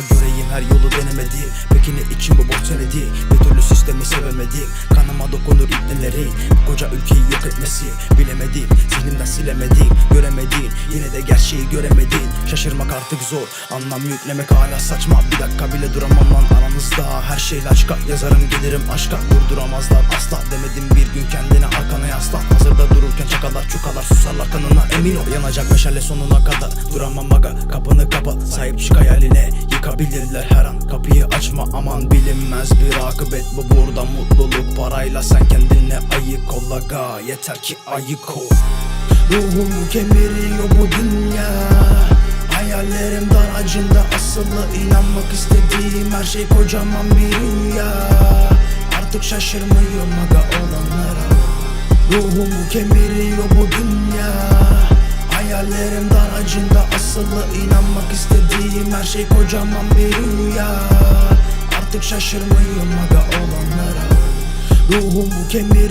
ama göreyim her yolu denemedi. Peki ne için bu borç senedi Bir türlü sistemi sevemedim Kanıma dokunur ipneleri. Koca ülkeyi yok etmesi. Bilemedim zihnimden silemedim Göremedim yine de gerçeği göremedin Şaşırmak artık zor. Anlam yüklemek hala saçma. Bir dakika bile duramam lan aranızda Her şeyle açka yazarım gelirim aşka. Durduramazlar asla demedim. Bir gün kendine arkana yaslan Hazırda dururken çakalar çukalar susarlar kanına. Emin ol Yanacak meşale sonuna kadar. Duramam aga kapını kapat Sahip çık hayaline yıkabilirler her an. Kapıyı açma aman bilinmez bir akıbet Bu. Burada mutluluk parayla sen kendine ayık ol aga. Yeter ki ayık ol. Ruhumu kemiriyor bu dünya. Hayallerim daracında asılı. İnanmak istediğim her şey kocaman bir rüya. Artık şaşırmıyorum aga olanlara. Ruhumu kemiriyor bu dünya Hayallerim daracında asılı inanmak istediğim her şey kocaman bir rüya. Artık şaşırmıyorum aga olanlara. Ruhumu kemir